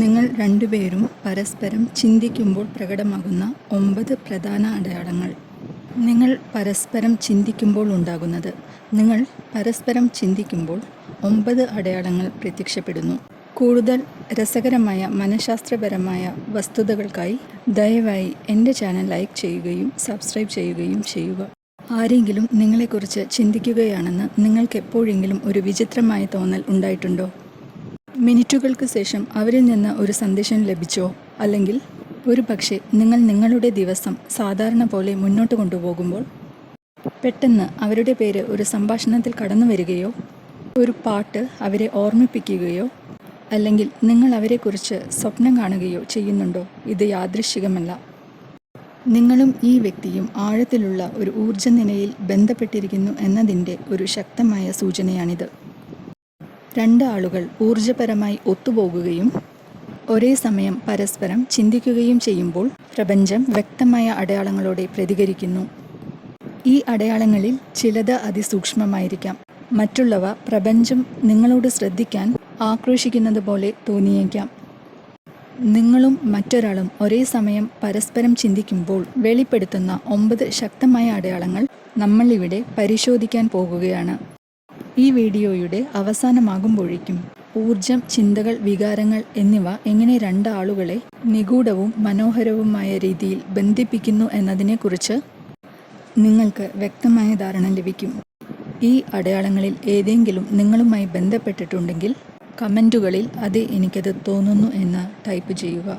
നിങ്ങൾ രണ്ടുപേരും പരസ്പരം ചിന്തിക്കുമ്പോൾ പ്രകടമാകുന്ന ഒമ്പത് പ്രധാന അടയാളങ്ങൾ. നിങ്ങൾ പരസ്പരം ചിന്തിക്കുമ്പോൾ ഉണ്ടാകുന്നത്. നിങ്ങൾ പരസ്പരം ചിന്തിക്കുമ്പോൾ ഒമ്പത് അടയാളങ്ങൾ പ്രത്യക്ഷപ്പെടുന്നു. കൂടുതൽ രസകരമായ മനഃശാസ്ത്രപരമായ വസ്തുതകൾക്കായി ദയവായി എന്റെ ചാനൽ ലൈക്ക് ചെയ്യുകയും സബ്സ്ക്രൈബ് ചെയ്യുകയും ചെയ്യുക. ആരെങ്കിലും നിങ്ങളെക്കുറിച്ച് ചിന്തിക്കുകയാണെന്ന് നിങ്ങൾക്ക് എപ്പോഴെങ്കിലും ഒരു വിചിത്രമായ തോന്നൽ ഉണ്ടായിട്ടുണ്ടോ? മിനിറ്റുകൾക്ക് ശേഷം അവരിൽ നിന്ന് ഒരു സന്ദേശം ലഭിച്ചോ? അല്ലെങ്കിൽ ഒരു പക്ഷേ നിങ്ങൾ നിങ്ങളുടെ ദിവസം സാധാരണ പോലെ മുന്നോട്ട് കൊണ്ടുപോകുമ്പോൾ പെട്ടെന്ന് അവരുടെ പേര് ഒരു സംഭാഷണത്തിൽ കടന്നു വരികയോ ഒരു പാട്ട് അവരെ ഓർമ്മിപ്പിക്കുകയോ അല്ലെങ്കിൽ നിങ്ങൾ അവരെക്കുറിച്ച് സ്വപ്നം കാണുകയോ ചെയ്യുന്നുണ്ടോ? ഇത് യാദൃശ്ചികമല്ല. നിങ്ങളും ഈ വ്യക്തിയും ആഴത്തിലുള്ള ഒരു ഊർജനിലയിൽ ബന്ധപ്പെട്ടിരിക്കുന്നു എന്നതിന്റെ ഒരു ശക്തമായ സൂചനയാണിത്. രണ്ട് ആളുകൾ ഊർജപരമായി ഒത്തുപോകുകയും ഒരേ സമയം പരസ്പരം ചിന്തിക്കുകയും ചെയ്യുമ്പോൾ പ്രപഞ്ചം വ്യക്തമായ അടയാളങ്ങളോടെ പ്രതികരിക്കുന്നു. ഈ അടയാളങ്ങളിൽ ചിലത് അതിസൂക്ഷ്മമായിരിക്കാം. മറ്റുള്ളവ പ്രപഞ്ചം നിങ്ങളോട് ശ്രദ്ധിക്കാൻ ആക്രോശിക്കുന്നത് പോലെ തോന്നിയേക്കാം. നിങ്ങളും മറ്റൊരാളും ഒരേ സമയം പരസ്പരം ചിന്തിക്കുമ്പോൾ വെളിപ്പെടുത്തുന്ന ഒമ്പത് ശക്തമായ അടയാളങ്ങൾ നമ്മൾ ഇവിടെ പരിശോധിക്കാൻ പോകുകയാണ്. ഈ വീഡിയോയുടെ അവസാനമാകുമ്പോഴേക്കും ഊർജം ചിന്തകൾ വികാരങ്ങൾ എന്നിവ എങ്ങനെ രണ്ടാളുകളെ നിഗൂഢവും മനോഹരവുമായ രീതിയിൽ ബന്ധിപ്പിക്കുന്നു എന്നതിനെക്കുറിച്ച് നിങ്ങൾക്ക് വ്യക്തമായ ധാരണ ലഭിക്കും. ഈ അടയാളങ്ങളിൽ ഏതെങ്കിലും നിങ്ങളുമായി ബന്ധപ്പെട്ടിട്ടുണ്ടെങ്കിൽ കമന്റുകളിൽ അത് എനിക്കത് തോന്നുന്നു എന്ന് ടൈപ്പ് ചെയ്യുക.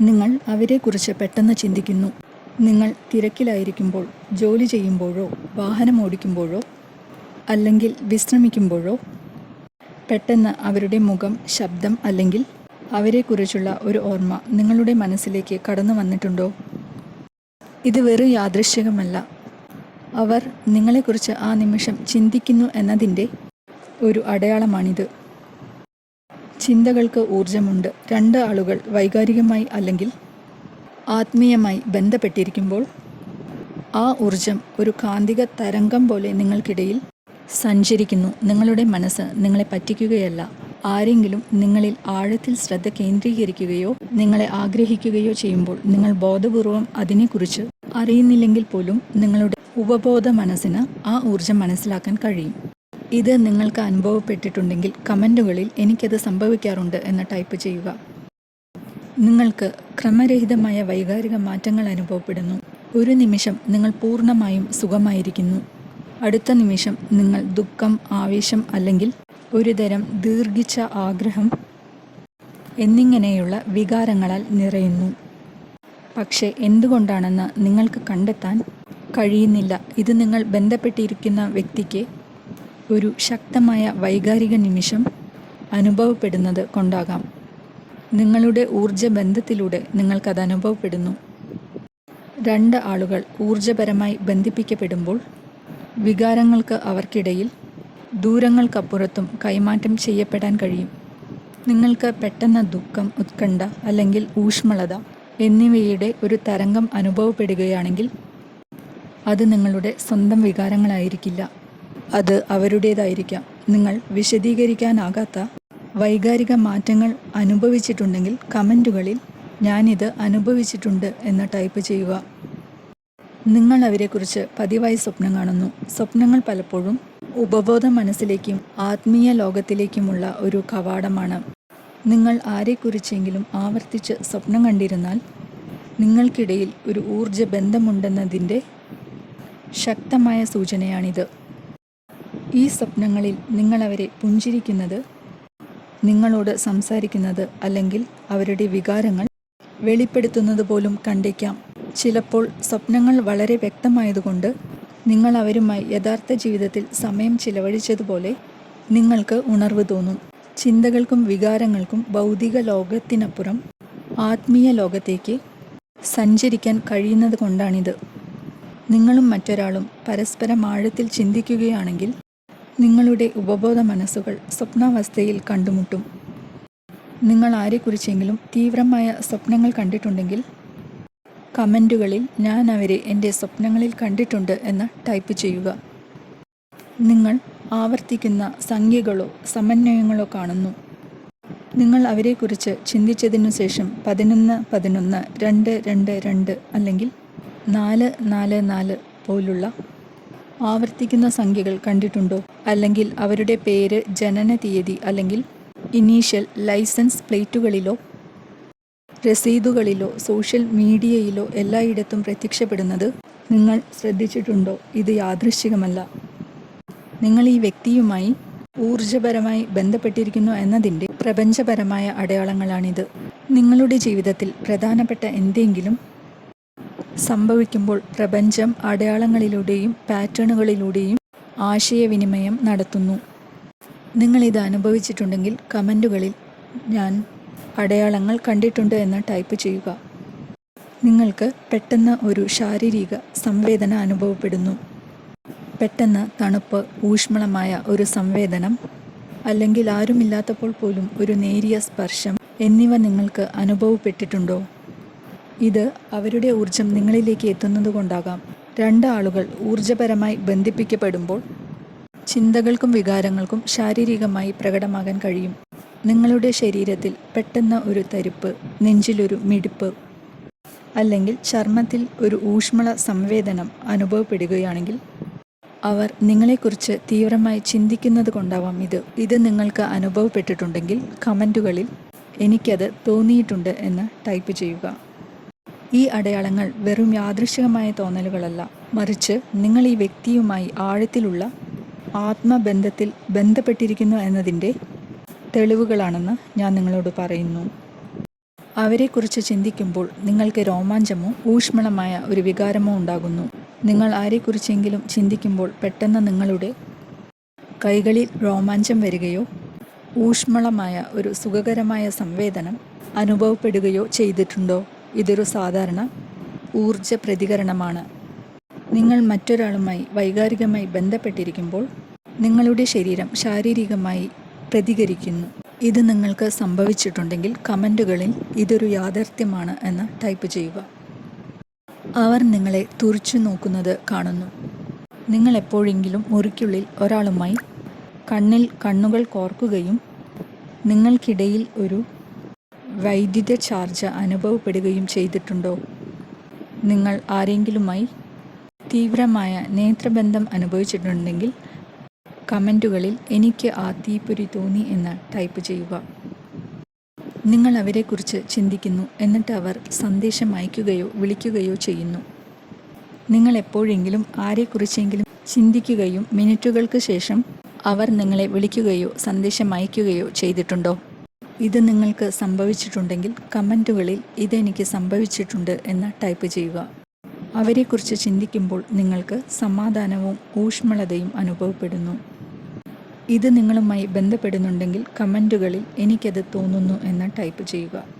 നിങ്ങൾ അവരെക്കുറിച്ച് പെട്ടെന്ന് ചിന്തിക്കുന്നു. നിങ്ങൾ തിരക്കിലായിരിക്കുമ്പോൾ ജോലി ചെയ്യുമ്പോഴോ വാഹനം ഓടിക്കുമ്പോഴോ അല്ലെങ്കിൽ വിശ്രമിക്കുമ്പോഴോ? പെട്ടെന്ന് അവരുടെ മുഖം ശബ്ദം അല്ലെങ്കിൽ അവരെക്കുറിച്ചുള്ള ഒരു ഓർമ്മ നിങ്ങളുടെ മനസ്സിലേക്ക് കടന്നു വന്നിട്ടുണ്ടോ? ഇത് വെറും യാദൃശ്ചികമല്ല. അവർ നിങ്ങളെക്കുറിച്ച് ആ നിമിഷം ചിന്തിക്കുന്നു എന്നതിന്റെ ഒരു അടയാളമാണിത്. ചിന്തകൾക്ക് ഊർജമുണ്ട് രണ്ട് ആളുകൾ വൈകാരികമായി അല്ലെങ്കിൽ ആത്മീയമായി ബന്ധപ്പെട്ടിരിക്കുമ്പോൾ ആ ഊർജം ഒരു കാന്തിക തരംഗം പോലെ നിങ്ങൾക്കിടയിൽ സഞ്ചരിക്കുന്നു. നിങ്ങളുടെ മനസ്സ് നിങ്ങളെ പറ്റിക്കുകയല്ല. ആരെങ്കിലും നിങ്ങളിൽ ആഴത്തിൽ ശ്രദ്ധ കേന്ദ്രീകരിക്കുകയോ നിങ്ങളെ ആഗ്രഹിക്കുകയോ ചെയ്യുമ്പോൾ നിങ്ങൾ ബോധപൂർവം അതിനെക്കുറിച്ച് അറിയുന്നില്ലെങ്കിൽ പോലും നിങ്ങളുടെ ഉപബോധ മനസ്സിന് ആ ഊർജം മനസ്സിലാക്കാൻ കഴിയും. ഇത് നിങ്ങൾക്ക് അനുഭവപ്പെട്ടിട്ടുണ്ടെങ്കിൽ കമന്റുകളിൽ എനിക്കത് സംഭവിക്കാറുണ്ട് എന്ന് ടൈപ്പ് ചെയ്യുക. നിങ്ങൾക്ക് ക്രമരഹിതമായ വൈകാരിക മാറ്റങ്ങൾ അനുഭവപ്പെടുന്നു. ഒരു നിമിഷം നിങ്ങൾ പൂർണമായും സുഖമായിരിക്കുന്നു. അടുത്ത നിമിഷം നിങ്ങൾ ദുഃഖം ആവേശം അല്ലെങ്കിൽ ഒരുതരം ദീർഘിച്ച ആഗ്രഹം എന്നിങ്ങനെയുള്ള വികാരങ്ങളാൽ നിറയുന്നു. പക്ഷേ എന്തുകൊണ്ടാണെന്ന് നിങ്ങൾക്ക് കണ്ടെത്താൻ കഴിയുന്നില്ല. ഇത് നിങ്ങൾ ബന്ധപ്പെട്ടിരിക്കുന്ന വ്യക്തിക്ക് ഒരു ശക്തമായ വൈകാരിക നിമിഷം അനുഭവപ്പെടുന്നത് കൊണ്ടാകാം. നിങ്ങളുടെ ഊർജ ബന്ധത്തിലൂടെ നിങ്ങൾക്കത് അനുഭവപ്പെടുന്നു. രണ്ട് ആളുകൾ ഊർജപരമായി ബന്ധിപ്പിക്കപ്പെടുമ്പോൾ വികാരങ്ങൾക്ക് അവർക്കിടയിൽ ദൂരങ്ങൾക്കപ്പുറത്തും കൈമാറ്റം ചെയ്യപ്പെടാൻ കഴിയും. നിങ്ങൾക്ക് പെട്ടെന്ന് ദുഃഖം ഉത്കണ്ഠ അല്ലെങ്കിൽ ഊഷ്മളത എന്നിവയുടെ ഒരു തരംഗം അനുഭവപ്പെടുകയാണെങ്കിൽ അത് നിങ്ങളുടെ സ്വന്തം വികാരങ്ങളായിരിക്കില്ല. അത് അവരുടേതായിരിക്കാം. നിങ്ങൾ വിശദീകരിക്കാനാകാത്ത വൈകാരിക മാറ്റങ്ങൾ അനുഭവിച്ചിട്ടുണ്ടെങ്കിൽ കമന്റുകളിൽ ഞാനിത് അനുഭവിച്ചിട്ടുണ്ട് എന്ന് ടൈപ്പ് ചെയ്യുക. നിങ്ങൾ അവരെക്കുറിച്ച് പതിവായി സ്വപ്നം കാണുന്നു. സ്വപ്നങ്ങൾ പലപ്പോഴും ഉപബോധ മനസ്സിലേക്കും ആത്മീയ ലോകത്തിലേക്കുമുള്ള ഒരു കവാടമാണ്. നിങ്ങൾ ആരെക്കുറിച്ചെങ്കിലും ആവർത്തിച്ച് സ്വപ്നം കണ്ടിരുന്നാൽ നിങ്ങൾക്കിടയിൽ ഒരു ഊർജ ബന്ധമുണ്ടെന്നതിന്റെ ശക്തമായ സൂചനയാണിത്. ഈ സ്വപ്നങ്ങളിൽ നിങ്ങൾ അവരെ പുഞ്ചിരിക്കുന്നത് നിങ്ങളോട് സംസാരിക്കുന്നത് അല്ലെങ്കിൽ അവരുടെ വികാരങ്ങൾ വെളിപ്പെടുത്തുന്നത് പോലും കണ്ടേക്കാം. ചിലപ്പോൾ സ്വപ്നങ്ങൾ വളരെ വ്യക്തമായതുകൊണ്ട് നിങ്ങൾ അവരുമായി യഥാർത്ഥ ജീവിതത്തിൽ സമയം ചിലവഴിച്ചതുപോലെ നിങ്ങൾക്ക് ഉണർവ് തോന്നും. ചിന്തകൾക്കും വികാരങ്ങൾക്കും ഭൗതിക ലോകത്തിനപ്പുറം ആത്മീയ ലോകത്തേക്ക് സഞ്ചരിക്കാൻ കഴിയുന്നത് കൊണ്ടാണിത്. നിങ്ങളും മറ്റൊരാളും പരസ്പരം ആഴത്തിൽ ചിന്തിക്കുകയാണെങ്കിൽ നിങ്ങളുടെ ഉപബോധ മനസ്സുകൾ സ്വപ്നാവസ്ഥയിൽ കണ്ടുമുട്ടും. നിങ്ങൾ ആരെക്കുറിച്ചെങ്കിലും തീവ്രമായ സ്വപ്നങ്ങൾ കണ്ടിട്ടുണ്ടെങ്കിൽ കമന്റുകളിൽ ഞാൻ അവരെ എന്റെ സ്വപ്നങ്ങളിൽ കണ്ടിട്ടുണ്ട് എന്ന് ടൈപ്പ് ചെയ്യുക. നിങ്ങൾ ആവർത്തിക്കുന്ന സംഖ്യകളോ സമന്വയങ്ങളോ കാണുന്നു. നിങ്ങൾ അവരെക്കുറിച്ച് ചിന്തിച്ചതിനു ശേഷം പതിനൊന്ന് പതിനൊന്ന് രണ്ട് രണ്ട് രണ്ട് അല്ലെങ്കിൽ നാല് നാല് നാല് പോലുള്ള ആവർത്തിക്കുന്ന സംഖ്യകൾ കണ്ടിട്ടുണ്ടോ? അല്ലെങ്കിൽ അവരുടെ പേര് ജനന തീയതി അല്ലെങ്കിൽ ഇനീഷ്യൽ ലൈസൻസ് പ്ലേറ്റുകളിലോ രസീതുകളിലോ സോഷ്യൽ മീഡിയയിലോ എല്ലായിടത്തും പ്രത്യക്ഷപ്പെടുന്നത് നിങ്ങൾ ശ്രദ്ധിച്ചിട്ടുണ്ടോ? ഇത് യാദൃശ്ചികമല്ല. നിങ്ങൾ ഈ വ്യക്തിയുമായി ഊർജപരമായി ബന്ധപ്പെട്ടിരിക്കുന്നു എന്നതിന്റെ പ്രപഞ്ചപരമായ അടയാളങ്ങളാണിത്. നിങ്ങളുടെ ജീവിതത്തിൽ പ്രധാനപ്പെട്ട എന്തെങ്കിലും സംഭവിക്കുമ്പോൾ പ്രപഞ്ചം അടയാളങ്ങളിലൂടെയും പാറ്റേണുകളിലൂടെയും ആശയവിനിമയം നടത്തുന്നു. നിങ്ങളിത് അനുഭവിച്ചിട്ടുണ്ടെങ്കിൽ കമന്റുകളിൽ ഞാൻ അടയാളങ്ങൾ കണ്ടിട്ടുണ്ട് എന്ന് ടൈപ്പ് ചെയ്യുക. നിങ്ങൾക്ക് പെട്ടെന്ന് ഒരു ശാരീരിക സംവേദന അനുഭവപ്പെടുന്നു. പെട്ടെന്ന് തണുപ്പ് ഊഷ്മളമായ ഒരു സംവേദനം അല്ലെങ്കിൽ ആരുമില്ലാത്തപ്പോൾ പോലും ഒരു നേരിയ സ്പർശം എന്നിവ നിങ്ങൾക്ക് അനുഭവപ്പെട്ടിട്ടുണ്ടോ? ഇത് അവരുടെ ഊർജം നിങ്ങളിലേക്ക് എത്തുന്നതുകൊണ്ടാകാം. രണ്ട് ആളുകൾ ഊർജപരമായി ബന്ധിപ്പിക്കപ്പെടുമ്പോൾ ചിന്തകൾക്കും വികാരങ്ങൾക്കും ശാരീരികമായി പ്രകടമാകാൻ കഴിയും. നിങ്ങളുടെ ശരീരത്തിൽ പെട്ടെന്ന് ഒരു തരിപ്പ് നെഞ്ചിലൊരു മിടിപ്പ് അല്ലെങ്കിൽ ചർമ്മത്തിൽ ഒരു ഊഷ്മള സംവേദനം അനുഭവപ്പെടുകയാണെങ്കിൽ അവർ നിങ്ങളെക്കുറിച്ച് തീവ്രമായി ചിന്തിക്കുന്നത് കൊണ്ടാവാം ഇത്. ഇത് നിങ്ങൾക്ക് അനുഭവപ്പെട്ടിട്ടുണ്ടെങ്കിൽ കമന്റുകളിൽ എനിക്കത് തോന്നിയിട്ടുണ്ട് എന്ന് ടൈപ്പ് ചെയ്യുക. ഈ അടയാളങ്ങൾ വെറും യാദൃശികമായ തോന്നലുകളല്ല. മറിച്ച് നിങ്ങൾ ഈ വ്യക്തിയുമായി ആഴത്തിലുള്ള ആത്മബന്ധത്തിൽ ബന്ധപ്പെട്ടിരിക്കുന്നു എന്നതിന്റെ തെളിവുകളാണെന്ന് ഞാൻ നിങ്ങളോട് പറയുന്നു. അവരെക്കുറിച്ച് ചിന്തിക്കുമ്പോൾ നിങ്ങൾക്ക് രോമാഞ്ചമോ ഊഷ്മളമായ ഒരു വികാരമോ ഉണ്ടാകുന്നു. നിങ്ങൾ ആരെക്കുറിച്ചെങ്കിലും ചിന്തിക്കുമ്പോൾ പെട്ടെന്ന് നിങ്ങളുടെ കൈകളിൽ രോമാഞ്ചം വരികയോ ഊഷ്മളമായ ഒരു സുഖകരമായ സംവേദനം അനുഭവപ്പെടുകയോ ചെയ്തിട്ടുണ്ടോ? ഇതൊരു സാധാരണ ഊർജ പ്രതികരണമാണ്. നിങ്ങൾ മറ്റൊരാളുമായി വൈകാരികമായി ബന്ധപ്പെട്ടിരിക്കുമ്പോൾ നിങ്ങളുടെ ശരീരം ശാരീരികമായി പ്രതികരിക്കുന്നു. ഇത് നിങ്ങൾക്ക് സംഭവിച്ചിട്ടുണ്ടെങ്കിൽ കമന്റുകളിൽ ഇതൊരു യാഥാർത്ഥ്യമാണ് എന്ന് ടൈപ്പ് ചെയ്യുക. അവർ നിങ്ങളെ തുറിച്ചു നോക്കുന്നത് കാണുന്നു. നിങ്ങൾ എപ്പോഴെങ്കിലും മുറിക്കുള്ളിൽ ഒരാളുമായി കണ്ണിൽ കണ്ണുകൾ കോർക്കുകയും നിങ്ങൾക്കിടയിൽ ഒരു വൈദ്യുത ചാർജ് അനുഭവപ്പെടുകയും ചെയ്തിട്ടുണ്ടോ? നിങ്ങൾ ആരെങ്കിലുമായി തീവ്രമായ നേത്രബന്ധം അനുഭവിച്ചിട്ടുണ്ടെങ്കിൽ കമന്റുകളിൽ എനിക്ക് ആ തീപ്പൊരി തോന്നി എന്ന് ടൈപ്പ് ചെയ്യുക. നിങ്ങൾ അവരെക്കുറിച്ച് ചിന്തിക്കുന്നു എന്നിട്ട് അവർ സന്ദേശം അയക്കുകയോ വിളിക്കുകയോ ചെയ്യുന്നു. നിങ്ങൾ എപ്പോഴെങ്കിലും ആരെക്കുറിച്ചെങ്കിലും ചിന്തിക്കുകയും മിനിറ്റുകൾക്ക് ശേഷം അവർ നിങ്ങളെ വിളിക്കുകയോ സന്ദേശം അയക്കുകയോ ചെയ്തിട്ടുണ്ടോ? ഇത് നിങ്ങൾക്ക് സംഭവിച്ചിട്ടുണ്ടെങ്കിൽ കമന്റുകളിൽ ഇതെനിക്ക് സംഭവിച്ചിട്ടുണ്ട് എന്ന് ടൈപ്പ് ചെയ്യുക. അവരെക്കുറിച്ച് ചിന്തിക്കുമ്പോൾ നിങ്ങൾക്ക് സമാധാനവും ഊഷ്മളതയും അനുഭവപ്പെടുന്നു. ഇത് നിങ്ങളുമായി ബന്ധപ്പെടുന്നുണ്ടെങ്കിൽ കമന്റുകളിൽ എനിക്കത് തോന്നുന്നു എന്ന് ടൈപ്പ് ചെയ്യുക.